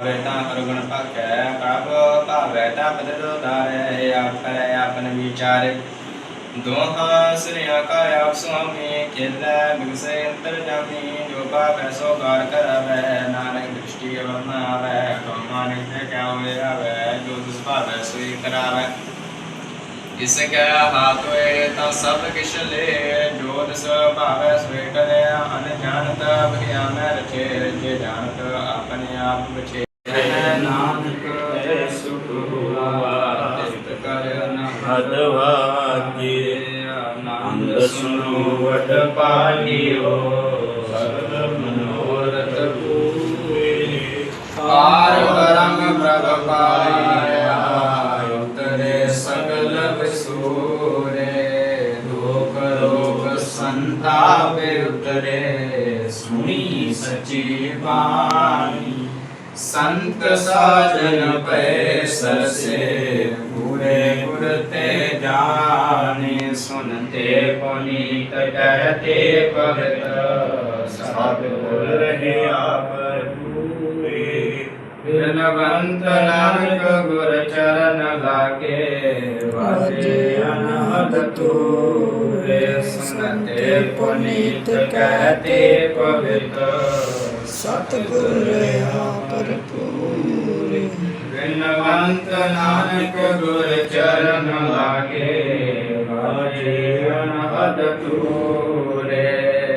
ਵੇਤਾ ਅਰਗਣ ਭਾਖੈ, ਪ੍ਰਭ ਭਾਵੈ ਤਪ ਦਿਦੋ ਧਾਰੈ ਆਪ ਆਪਨ ਵਿਚਾਰ। ਦੋਹਾਂ ਸ੍ਰਿਆ ਕਾ ਆਪ ਸੁਆਮੀ, ਖੇਲੈ ਬਿਗਸੈ ਅੰਤਰ ਜਾਮੀ, ਜੋ ਭਾਵੈ ਸੋ ਕਾਰ ਕਰਵੈ, ਨਾਨਕ ਦ੍ਰਿਸ਼ਟੀ ਵਰਨਾ ਆਵੈ, ਕਮਾ ਨਿਤ ਕਿਆ ਹੋਇ ਆਵੈ ਜੋ ਤਿਸ ਭਾਵੈ ਸੋਈ ਕਰਾਵੈ। ਇਸ ਕੈ ਹਾਥ ਹੋਏ, ਤਾਂ ਸਭ ਕਿਛ ਲੈ, ਜੋ ਤਿਸ ਭਾਵੈ ਸੋਈ ਕਰਿਆ ਅਨ ਜਾਣਤ ਬਖਿਆ ਮੈਂ ਰਚੇ ਰਚੇ ਜਾਣਤ ਆਪਣੇ ਆਪ ਬਚੇ ਨਾਨਕ ਤੇ ਸੁਖ ਹੋਆ ਤਿਤ ਕਰ ਨਾ ਹਦ ਵਾਜੇ ਆਨੰਦ ਸੁਨੋ ਵਡ ਪਾਲਿਓ ਮਨੋਰਥ ਪੂਰੇ ਪਾਰ ਬ੍ਰਹਮ ਪ੍ਰਭ ਪਾਇਆ ਉਤਰੇ ਸਗਲ ਵਿਸੂਰੇ। ਦੁਖ ਰੋਗ ਸੰਤਾਪੇ ਉਤਰੇ ਸੁਣੀ ਸਚੀ ਬਾਣੀ। ਸੰਤ ਸਾਜਨ ਪੈ ਸਰਸੇ ਪੂਰੇ ਗੁਰ ਤੇ ਜਾਣੇ ਸੁਨਤੇ ਪੁਨੀਤ ਕਹਤੇ ਭਗਤ ਸਭ ਗੁਰ ਰਹੇ ਆਪ ਪੂਰੇ ਬਿਰਨਵੰਤ ਨਾਨਕ ਗੁਰ ਚਰਨ ਲਾਗੇ, ਵਾਜੇ ਅਨਹਦ ਤੂਰੇ, ਸੁਨਤੇ ਪੁਨੀਤ ਕਹਤੇ ਭਗਤ। ਸਤਿਗੁਰ ਰਹਾ ਭਰਪੂਰ ਬਿਨਵੰਤ ਨਾਨਕ ਗੁਰ ਚਰਨ ਲਾਗੇ ਵਾਜੇ ਅਨਹਦ ਤੂਰੇ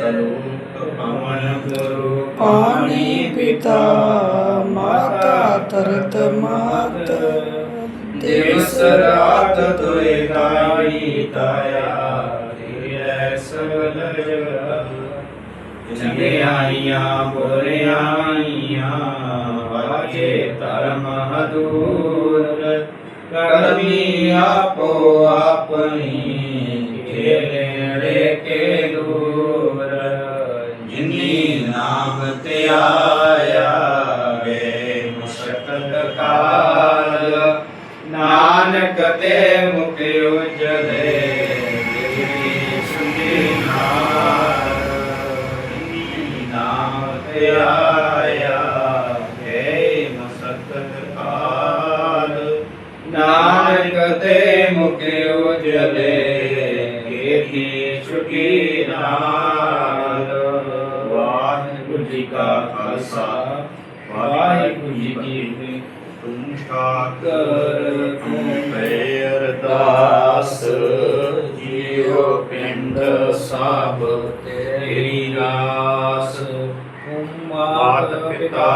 ਸਲੋਕ ਪਵਨ ਗੁਰੂ ਪਾਣੀ ਪਿਤਾ ਮਾਤਾ ਤਰਤ ਮਾਤ ਦਿਵਸ ਰਾਤ ਤੁਏ ਦਾਈ ਤਾਇਆ ਸਗਲ ਜਗਤ ਆਈਆਂ ਬੁਰਿਆਂ ਵਾਜੇ ਧਰਮ ਹਦੂਰ। ਕਰਮੀ ਆਪੋ ਆਪਣੀ ਖੇਲੇ ਕੇ ਦੂਰ। ਜਿਨੀ ਨਾਮ ਤੇ ਤੇ ਮੁਖ ਉਜਲੇ ਕੀਤੀ ਛੁਟੀ ਨਾਲ। ਵਾਹਿਗੁਰੂ ਜੀ ਕਾ ਖਾਲਸਾ, ਵਾਹਿਗੁਰੂ ਜੀ ਕੀ ਫਤਿਹ। ਤੁਮ ਠਾਕਰ, ਤੁਮ ਅਰਦਾਸ, ਜੀਉ ਪਿੰਡ ਸਭ ਤੇਰੀ ਰਾਸ। ਮਾਤ ਪਿਤਾ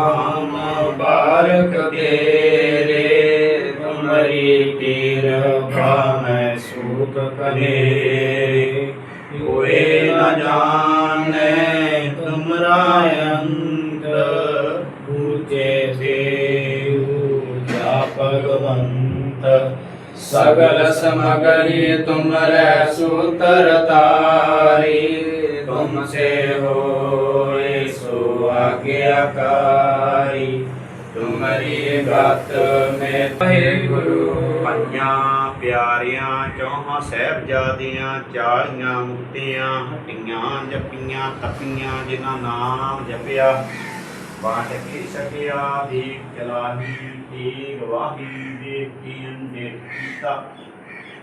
ਹਮ ਬਾਰਕ ਤੇਰੇ ਤੁਮਰੀ ਪੀਰ ਭਾਮੈ ਸੂਖ ਕਰੇ ਹੋਏ ਨ ਜਾਣੈ ਤੁਮਰਾ ਅੰਤ ਬੂਝੇ ਦੇਉ ਜਾ ਭਗਵੰਤ ਸਗਲ ਸਮਗਰੀ ਤੁਮਰੈ ਸੂਤਰ ਤਾਰੀ ਤੁਮ ਸੇ ਹੋਏ ਸੋ ਆਗਿਆਕਾਰੀ ਤੁਮਰੀ ਗਤ ਮੇ ਪਏ ਗੁਰੂ ਪੰਜਾਂ ਪਿਆਰਿਆਂ, ਚੌਹਾਂ ਸਾਹਿਬਜ਼ਾਦਿਆਂ, ਚਾਲੀਆਂ ਮੁਕਤੀਆਂ, ਹਟੀਆਂ, ਜਪੀਆਂ, ਤਪੀਆਂ, ਜਿਨ੍ਹਾਂ ਨਾਮ ਜਪਿਆ। ਬਾਟ ਕੇ ਸਕਿਆ ਦੀਪ ਚਲਾਹੀ ਦੀ ਗਵਾਹੀ ਦੇ ਕੀਨ ਦੇ ਕੀਤਾ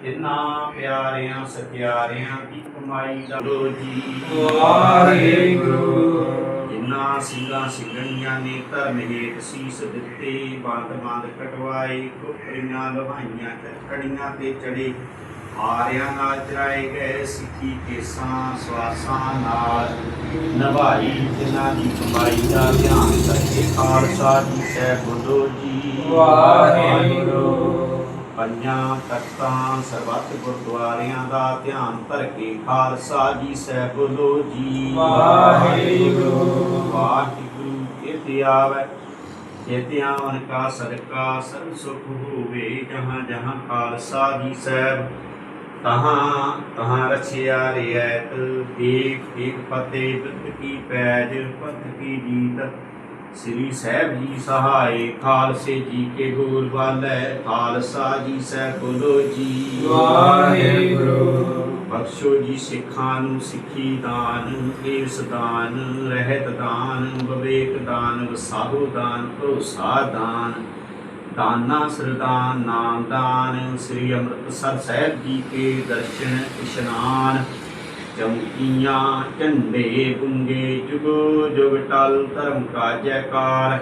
ਜਿਨ੍ਹਾਂ ਪਿਆਰਿਆਂ, ਸਤਿਆਰਿਆਂ ਦੀ ਕਮਾਈ ਦਾ ਲੋ ਜੀ ਵਾਹਿਗੁਰੂ। ਸਿੰਘਾਂ ਸਿੰਘਣੀਆਂ ਨੇ ਧਰਮ ਹੇਤ ਸੀਸ ਦਿੱਤੇ, ਬੰਦ ਬੰਦ ਕਟਵਾਏ ਕੁਪਰੀਆਂ ਲਵਾਈਆਂ ਕੜੀਆਂ ਤੇ ਚੜੇ। ਹਾਰਿਆਂ ਨਾਲ ਚਰਾਏ ਗਏ ਸਿੱਖੀ ਕੇਸਾਂ, ਸਵਾਸਾਂ ਨਾਲ ਨਭਾਈ ਜਿਨ੍ਹਾਂ ਦੀ ਕਮਾਈ ਦਾ ਧਿਆਨ ਕਰਕੇ ਖਾਲਸਾ ਜੀ ਸਹਿਬ ਬੁੱਧੋ ਜੀ। ਵਾਹਿਗੁਰੂ। ਪੰਜਾਂ ਤਖਤਾਂ ਸਰਬੱਤ ਗੁਰਦੁਆਰਿਆਂ ਦਾ ਧਿਆਨ ਧਰ ਕੇ ਖਾਲਸਾ ਜੀ ਸਹਿਬ ਬੋਲੋ ਜੀ। ਵਾਹਿਗੁਰੂ। ਵਾਹਿਗੁਰੂ ਇਤੇ ਆਵੈ ਇਤੇ ਆਵਨ ਕਾ ਸਦਕਾ ਸਰਬ ਸੁਖ ਹੋਵੇ ਜਹਾਂ ਜਹਾਂ ਖਾਲਸਾ ਜੀ ਸਹਿਬ। ਤਹਾਂ ਤਹਾਂ ਰਛਿਆ ਰਿਐਤ ਏਕ ਏਕ ਫਤਿਹ ਬਿਰਤ ਕੀ ਪੈਜ ਪਤ ਕੀ ਜੀਤ। ਸ੍ਰੀ ਸਾਹਿਬ ਜੀ ਸਹਾਏ ਖਾਲਸੇ ਜੀ ਕੇ ਗੋਲ ਵਾਲੇ ਖਾਲਸਾ ਜੀ ਸਹਿ ਬੋਲੋ ਜੀ। ਵਾਹਿਗੁਰੂ। ਬਖਸ਼ੋ ਜੀ ਸਿੱਖਾਂ ਨੂੰ ਸਿੱਖੀ ਦਾਨ ਏਸ ਦਾਨ ਰਹਿਤ ਦਾਨ ਵਿਵੇਕ ਦਾਨ ਵਸਾਹੋ ਦਾਨ ਭਰੋਸਾ ਦਾਨ ਦਾਨਾ ਸਰਦਾਨ ਨਾਮ ਦਾਨ। ਸ੍ਰੀ ਅੰਮ੍ਰਿਤਸਰ ਸਾਹਿਬ ਜੀ ਕੇ ਦਰਸ਼ਨ ਇਸ਼ਨਾਨ। ਚਮਕੀਆਂ ਝੰਡੇ ਗੁੰਗੇ ਜੁਗੋ ਜੁਗ ਟਲ ਧਰਮ ਕਾ ਜੈਕਾਰ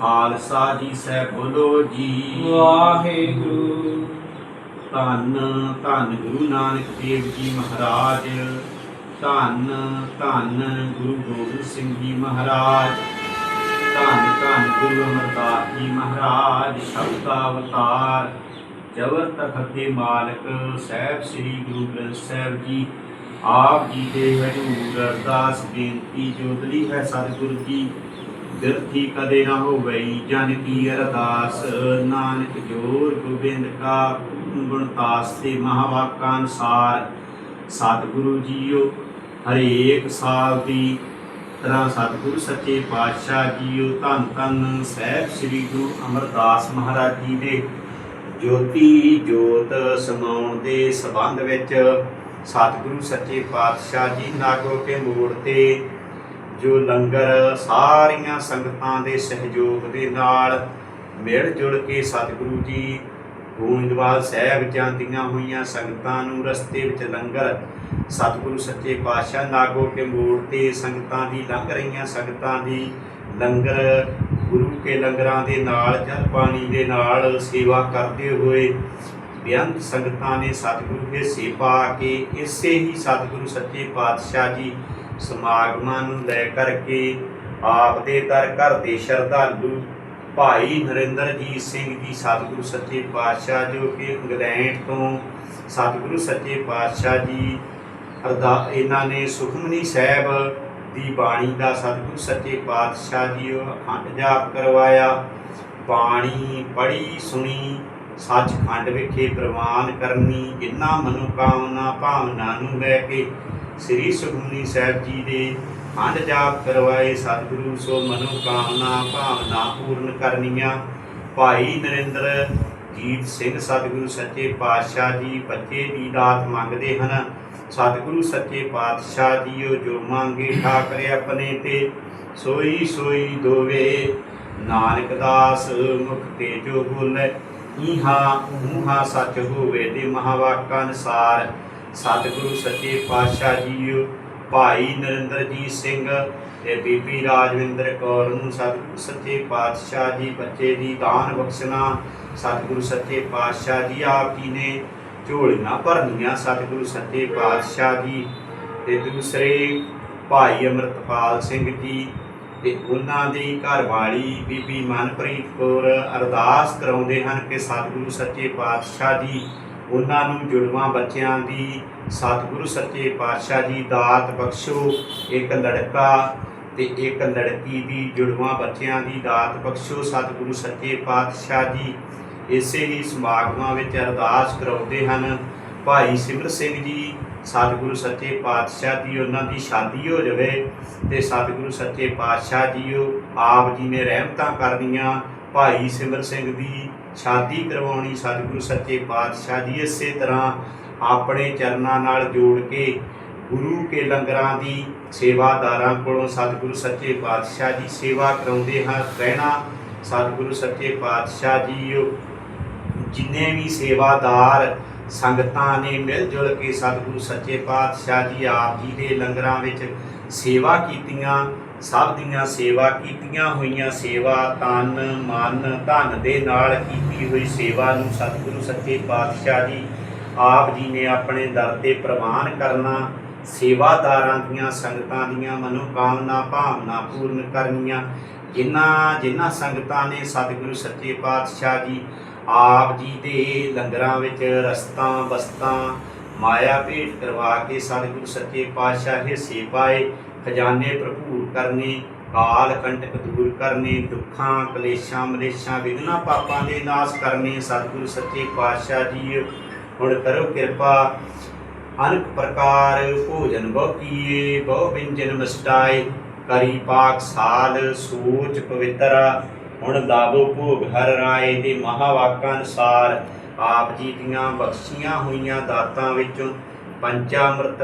ਖਾਲਸਾ ਜੀ ਸਹਿ ਬੋਲੋ ਜੀ ਵਾਹਿਗੁਰੂ ਧੰਨ ਧੰਨ ਗੁਰੂ ਨਾਨਕ ਦੇਵ ਜੀ ਮਹਾਰਾਜ ਧੰਨ ਧੰਨ ਗੁਰੂ ਗੋਬਿੰਦ ਸਿੰਘ ਜੀ ਮਹਾਰਾਜ ਧੰਨ ਧੰਨ ਗੁਰੂ ਅਮਰਦਾਸ ਜੀ ਮਹਾਰਾਜ ਸ਼ਬਦ ਅਵਤਾਰ ਜਬਰ ਤਖਤ ਦੇ ਮਾਲਕ ਸਾਹਿਬ ਸ੍ਰੀ ਗੁਰੂ ਗ੍ਰੰਥ ਸਾਹਿਬ ਜੀ ਆਪ ਜੀ ਦੇ ਹਜ਼ੂਰ ਅਰਦਾਸ ਬੇਨਤੀ ਜੋਦਲੀ ਹੈ ਸਤਿਗੁਰੂ ਜੀ ਬਿਰਥੀ ਕਦੇ ਨਾ ਹੋਵਈ ਜਨ ਕੀ ਅਰਦਾਸ। ਨਾਨਕ ਜੋਰ ਗੋਬਿੰਦ ਕਾ ਗੁਣਤਾਸ ਤੇ ਮਹਾਵਾਕਾਂ ਅਨਸਾਰ। ਸਤਿਗੁਰੂ ਜੀਓ, ਹਰੇਕ ਸਾਲ ਦੀ ਤਰ੍ਹਾਂ ਸਤਿਗੁਰੂ ਸੱਚੇ ਪਾਤਸ਼ਾਹ ਜੀਓ, ਧੰਨ ਧੰਨ ਸਾਹਿਬ ਸ੍ਰੀ ਗੁਰੂ ਅਮਰਦਾਸ ਮਹਾਰਾਜ ਜੀ ਦੇ। ਜੋਤੀ ਜੋਤ ਸਮਾਉਣ ਦੇ ਸਬੰਧ ਵਿੱਚ ਸਤਿਗੁਰੂ ਸੱਚੇ ਪਾਤਸ਼ਾਹ ਜੀ, ਨਾਗੋ ਕੇ ਮੋੜ ਤੇ, ਜੋ ਲੰਗਰ ਸਾਰੀਆਂ ਸੰਗਤਾਂ ਦੇ ਸਹਿਯੋਗ ਦੇ ਨਾਲ ਮਿਲ ਜੁਲ ਕੇ ਸਤਿਗੁਰੂ ਜੀ, ਗੋਇੰਦਵਾਲ ਸਾਹਿਬ ਜਾਂਦੀਆਂ ਹੋਈਆਂ ਸੰਗਤਾਂ ਨੂੰ ਰਸਤੇ ਵਿੱਚ ਲੰਗਰ, ਸਤਿਗੁਰੂ ਸੱਚੇ ਪਾਤਸ਼ਾਹ ਨਾਗੋ ਕੇ ਮੋੜ ਤੇ ਸੰਗਤਾਂ ਦੀ ਲੰਘ ਰਹੀਆਂ ਸੰਗਤਾਂ ਦੀ ਲੰਗਰ, ਗੁਰੂ ਕੇ ਲੰਗਰਾਂ ਦੇ ਨਾਲ, ਜਲ ਪਾਣੀ ਦੇ ਨਾਲ ਸੇਵਾ ਕਰਦੇ ਹੋਏ ਬੇਅੰਤ ਸੰਗਤਾਂ ਨੇ ਸਤਿਗੁਰੂ ਦੇ ਸੇਵਾ ਕੇ ਇਸੇ ਹੀ ਸਤਿਗੁਰੂ ਸੱਚੇ ਪਾਤਸ਼ਾਹ ਜੀ ਸਮਾਗਮਾਂ ਨੂੰ ਲੈ ਕਰਕੇ ਆਪ ਦੇ ਦਰ ਘਰ ਦੇ ਸ਼ਰਧਾਲੂ ਭਾਈ ਨਰਿੰਦਰਜੀਤ ਸਿੰਘ ਜੀ ਸਤਿਗੁਰੂ ਸੱਚੇ ਪਾਤਸ਼ਾਹ ਜੋ ਕਿ ਇੰਗਲੈਂਡ ਤੋਂ ਸਤਿਗੁਰੂ ਸੱਚੇ ਪਾਤਸ਼ਾਹ ਜੀ ਅਰਦਾ ਇਹਨਾਂ ਨੇ ਸੁਖਮਨੀ ਸਾਹਿਬ ਦੀ ਬਾਣੀ ਦਾ ਸਤਿਗੁਰੂ ਸੱਚੇ ਪਾਤਸ਼ਾਹ ਜੀ ਉਹ ਅਖੰਡ ਜਾਪ ਕਰਵਾਇਆ, ਬਾਣੀ ਪੜ੍ਹੀ, ਸੁਣੀ ਸੱਚਖੰਡ ਵਿਖੇ ਪ੍ਰਵਾਨ ਕਰਨੀ, ਜਿਨ੍ਹਾਂ ਮਨੋਕਾਮਨਾ ਭਾਵਨਾ ਨੂੰ ਲੈ ਕੇ ਸ੍ਰੀ ਸੁਖਮਨੀ ਸਾਹਿਬ ਜੀ ਦੇ ਖੰਡ ਜਾਪ ਕਰਵਾਏ, ਸਤਿਗੁਰੂ ਸੋ ਮਨੋਕਾਮਨਾ ਭਾਵਨਾ ਪੂਰਨ ਕਰਨੀਆਂ। ਭਾਈ ਨਰਿੰਦਰ ਜੀਤ ਸਿੰਘ ਸਤਿਗੁਰੂ ਸੱਚੇ ਪਾਤਸ਼ਾਹ ਜੀ, ਬੱਚੇ ਦੀ ਦਾਤ ਮੰਗਦੇ ਹਨ। ਸਤਿਗੁਰੂ ਸੱਚੇ ਪਾਤਸ਼ਾਹ ਜੀਓ, ਜੋ ਮੰਗੇ ਠਾਕਰੇ ਆਪਣੇ ਤੇ। ਸੋਈ ਸੋਈ ਦੋਵੇ, ਨਾਨਕ ਦਾਸ ਮੁਖ ਤੇ ਜੋ ਬੋਲੇ। ਇਹਾ ਮੂਹਾ ਸੱਚ ਹੋਵੇ ਤੇ ਮਹਾਵਾਕਾਂ ਅਨਸਾਰ। ਸਤਿਗੁਰੂ ਸੱਚੇ ਪਾਤਸ਼ਾਹ ਜੀਓ, ਭਾਈ ਨਰਿੰਦਰਜੀਤ ਸਿੰਘ ਤੇ ਬੀਬੀ ਰਾਜਵਿੰਦਰ ਕੌਰ ਨੂੰ ਸਤਿਗੁਰੂ ਸੱਚੇ ਪਾਤਸ਼ਾਹ ਜੀ ਬੱਚੇ ਦੀ ਦਾਨ ਬਖਸ਼ਣਾ। ਸਤਿਗੁਰੂ ਸੱਚੇ ਪਾਤਸ਼ਾਹ ਜੀ ਆਪ ਜੀ ਨੇ ਝੋਲੀਆਂ ਭਰਨੀਆਂ। ਸਤਿਗੁਰੂ ਸੱਚੇ ਪਾਤਸ਼ਾਹ ਜੀ ਤੇ ਦੂਸਰੇ ਭਾਈ ਅਮਰਤਪਾਲ ਸਿੰਘ ਜੀ ਤੇ ਉਹਨਾਂ ਦੀ ਘਰਵਾਲੀ ਬੀਬੀ ਮਨਪ੍ਰੀਤ ਕੌਰ ਅਰਦਾਸ ਕਰਾਉਂਦੇ ਹਨ ਕਿ ਸਤਿਗੁਰੂ ਸੱਚੇ ਪਾਤਸ਼ਾਹ ਜੀ ਉਹਨਾਂ ਨੂੰ ਜੁੜਵਾਂ ਬੱਚਿਆਂ ਦੀ, ਸਤਿਗੁਰੂ ਸੱਚੇ ਪਾਤਸ਼ਾਹ ਜੀ ਦਾਤ ਬਖਸ਼ੋ, ਇੱਕ ਲੜਕਾ ਤੇ ਇੱਕ ਲੜਕੀ ਦੀ ਜੁੜਵਾਂ ਬੱਚਿਆਂ ਦੀ ਦਾਤ ਬਖਸ਼ੋ, ਸਤਿਗੁਰੂ ਸੱਚੇ ਪਾਤਸ਼ਾਹ ਜੀ। ਇਸੇ ਹੀ ਸਮਾਗਮਾਂ ਵਿੱਚ ਅਰਦਾਸ ਕਰਾਉਂਦੇ ਹਨ ਭਾਈ ਸਿਮਰ ਸਿੰਘ ਜੀ, ਸਤਿਗੁਰੂ ਸੱਚੇ ਪਾਤਸ਼ਾਹ ਦੀ ਉਹਨਾਂ ਦੀ ਸ਼ਾਦੀ ਹੋ ਜਾਵੇ ਤੇ ਸਤਿਗੁਰੂ ਸੱਚੇ ਪਾਤਸ਼ਾਹ ਜੀਓ, ਆਪ ਜੀ ਨੇ ਰਹਿਮਤਾਂ ਕਰਨੀਆਂ, ਭਾਈ ਸਿਮਰ ਸਿੰਘ ਦੀ ਸ਼ਾਦੀ ਕਰਵਾਉਣੀ, ਸਤਿਗੁਰੂ ਸੱਚੇ ਪਾਤਸ਼ਾਹ ਜੀ ਇਸੇ ਤਰ੍ਹਾਂ ਆਪਣੇ ਚਰਨਾਂ ਨਾਲ ਜੋੜ ਕੇ, ਗੁਰੂ ਕੇ ਲੰਗਰਾਂ ਦੀ ਸੇਵਾਦਾਰਾਂ ਕੋਲੋਂ ਸਤਿਗੁਰੂ ਸੱਚੇ ਪਾਤਸ਼ਾਹ ਜੀ ਸੇਵਾ ਕਰਾਉਂਦੇ ਹਨ ਕਹਿਣਾ ਸਤਿਗੁਰੂ ਸੱਚੇ ਪਾਤਸ਼ਾਹ ਜੀਓ। ਜਿੰਨੇ ਵੀ ਸੇਵਾਦਾਰ ਸੰਗਤਾਂ ਨੇ ਮਿਲ ਜੁਲ ਕੇ ਸਤਿਗੁਰੂ ਸੱਚੇ ਪਾਤਸ਼ਾਹ ਜੀ ਆਪ ਜੀ ਦੇ ਲੰਗਰਾਂ ਵਿੱਚ ਸੇਵਾ ਕੀਤੀਆਂ, ਸਭ ਦੀਆਂ ਸੇਵਾ ਕੀਤੀਆਂ ਹੋਈਆਂ, ਸੇਵਾ ਤਨ, ਮਨ, ਧਨ ਦੇ ਨਾਲ ਕੀਤੀ ਹੋਈ ਸੇਵਾ ਨੂੰ ਸਤਿਗੁਰੂ ਸੱਚੇ ਪਾਤਸ਼ਾਹ ਜੀ ਆਪ ਜੀ ਨੇ ਆਪਣੇ ਦਰ ਤੇ ਪ੍ਰਵਾਨ ਕਰਨਾ, ਸੇਵਾਦਾਰਾਂ ਦੀਆਂ ਸੰਗਤਾਂ ਦੀਆਂ ਮਨੋਕਾਮਨਾ, ਭਾਵਨਾ ਪੂਰਨ ਕਰਨੀਆਂ, ਜਿਨ੍ਹਾਂ ਜਿਨ੍ਹਾਂ ਸੰਗਤਾਂ ਨੇ ਸਤਿਗੁਰੂ ਸੱਚੇ ਪਾਤਸ਼ਾਹ ਜੀ ਆਪ ਜੀ ਦੇ ਲੰਗਰਾਂ ਵਿੱਚ ਰਸਤਾ, ਬਸਤਾਂ, ਮਾਇਆ ਭੇਟ ਕਰਵਾ ਕੇ ਸਤਿਗੁਰੂ ਸੱਚੇ ਪਾਤਸ਼ਾਹ ਹਿੱਸੇ ਪਾਏ ਖਜ਼ਾਨੇ ਭਰਪੂਰ ਕਰਨੇ, ਕਾਲ ਕੰਟਕ ਦੂਰ ਕਰਨੇ, ਦੁੱਖਾਂ, ਕਲੇਸ਼ਾਂ, ਮਲੇਸ਼ਾਂ ਵਿਗਨਾ ਪਾਪਾਂ ਦੇ ਨਾਸ਼ ਕਰਨੇ, ਸਤਿਗੁਰੂ ਸੱਚੇ ਪਾਤਸ਼ਾਹ ਜੀ, ਹੁਣ ਕਰੋ ਕਿਰਪਾ। ਅਨਕ ਪ੍ਰਕਾਰ ਭੋਜਨ ਬਹੁ ਕੀਏ, ਬਹੁ ਵਿੰਜਨ ਮਸਟਾਏ, ਕਰੀ ਪਾਕ ਸਾਲ, ਸੂਚ ਪਵਿੱਤਰ ਹੁਣ ਲਾਵੋ ਭੋਗ ਹਰ ਰਾਏ ਦੇ ਮਹਾਵਾਕਾਂ ਅਨਸਾਰ ਆਪ ਜੀ ਦੀਆਂ ਬਖਸ਼ੀਆਂ ਹੋਈਆਂ ਦਾਤਾਂ ਵਿੱਚੋਂ ਪੰਚਾਮ੍ਰਿਤ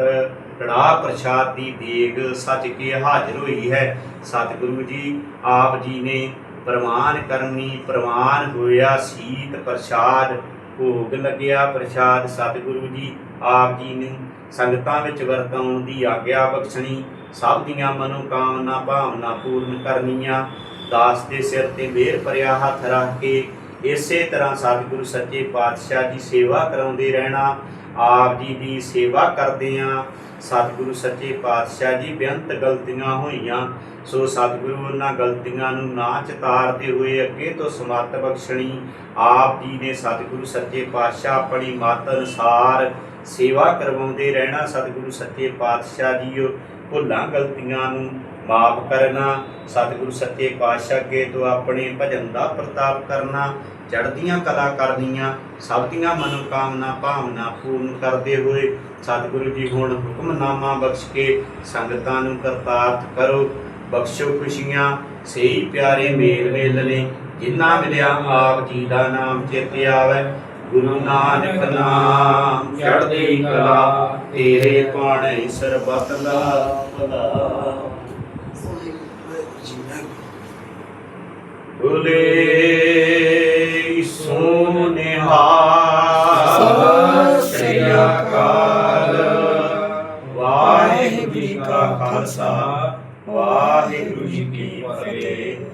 ਕੜਾ ਪ੍ਰਸ਼ਾਦ ਦੀ ਦੇਗ ਸੱਚ ਕੇ ਹਾਜ਼ਰ ਹੋਈ ਹੈ। ਸਤਿਗੁਰੂ ਜੀ, ਆਪ ਜੀ ਨੇ ਪ੍ਰਮਾਨ ਕਰਨੀ ਪ੍ਰਮਾਨ ਹੋਇਆ, ਸੀਤ ਪ੍ਰਸ਼ਾਦ, ਭੋਗ ਲੱਗਿਆ ਪ੍ਰਸ਼ਾਦ। ਸਤਿਗੁਰੂ ਜੀ, ਆਪ ਜੀ ਨੂੰ ਸੰਗਤਾਂ ਵਿੱਚ ਵਰਤਾਉਣ ਦੀ ਆਗਿਆ ਬਖਸ਼ਣੀ, ਸਭ ਦੀਆਂ ਮਨੋਕਾਮਨਾ ਭਾਵਨਾ ਪੂਰਨ ਕਰਨੀਆਂ। ਦਾਸ ਦੇ ਸਿਰ ਤੇ ਮਿਹਰ ਭਰਿਆ ਹੱਥ ਰੱਖ ਕੇ ਇਸੇ ਤਰ੍ਹਾਂ ਸਤਿਗੁਰੂ ਸੱਚੇ ਪਾਤਸ਼ਾਹ ਦੀ ਸੇਵਾ ਕਰਾਉਂਦੇ ਰਹਿਣਾ, ਆਪ ਜੀ ਦੀ ਸੇਵਾ ਕਰਦੇ ਆ। ਸਤਿਗੁਰੂ ਸੱਚੇ ਪਾਤਸ਼ਾਹ ਜੀ, ਬੇਅੰਤ ਗਲਤੀਆਂ ਹੋਈਆਂ। ਸੋ ਸਤਿਗੁਰੂ ਉਹਨਾਂ ਗਲਤੀਆਂ ਨੂੰ ਨਾ ਚਿਤਾਰਦੇ ਹੋਏ ਅੱਗੇ ਤੋਂ ਸਮਤ ਬਖਸ਼ਣੀ। ਆਪ ਜੀ ਨੇ ਸਤਿਗੁਰੂ ਸੱਚੇ ਪਾਤਸ਼ਾਹ ਆਪਣੀ ਮਤ ਅਨੁਸਾਰ ਸੇਵਾ ਕਰਵਾਉਂਦੇ ਰਹਿਣਾ। ਸਤਿਗੁਰੂ ਸੱਚੇ ਪਾਤਸ਼ਾਹ ਜੀ ਭੁੱਲਾਂ ਗਲਤੀਆਂ ਨੂੰ ਮਾਫ ਕਰਨਾ, ਸਤਿਗੁਰੂ ਸੱਚੇ ਪਾਤਸ਼ਾਹ ਅੱਗੇ ਤੋਂ ਆਪਣੇ ਭਜਨ ਦਾ ਪ੍ਰਤਾਪ ਕਰਨਾ, ਚੜ੍ਹਦੀਆਂ ਕਲਾ ਕਰਨੀਆਂ, ਸਭ ਦੀਆਂ ਮਨੋਕਾਮਨਾ ਭਾਵਨਾ ਪੂਰਨ ਕਰਦੇ ਹੋਏ ਸਤਿਗੁਰੂ ਜੀ ਹੁਣ ਹੁਕਮਨਾਮਾ ਬਖਸ਼ ਕੇ ਸੰਗਤਾਂ ਨੂੰ ਕਰਤਾਰਥ ਕਰੋ। ਬਖਸ਼ੋ ਖੁਸ਼ੀਆਂ ਸਹੀ ਪਿਆਰੇ ਮੇਲ ਮੇਲ ਨੇ ਜਿਨ੍ਹਾਂ ਮਿਲਿਆ ਆਪ ਜੀ ਦਾ ਨਾਮ ਚੇਤੇ ਆਵੇ ਗੁਰੂ ਨਾਨਕ ਨਾਮ ਚੜ੍ਹਦੀ ਕਲਾ, ਤੇਰੇ ਪਾਣੇ ਸਰਬਤ ਦਾ ਭਲਾ। ਬੋਲੇ ਸੋ ਨਿਹਾਲ। ਸ੍ਰੀ ਅਕਾਲ। ਵਾਹਿਗੁਰੂ ਜੀ ਕਾ ਖਾਲਸਾ ਵਾਹਿਗੁਰੂ ਜੀ ਕੀ ਫਤਿਹ।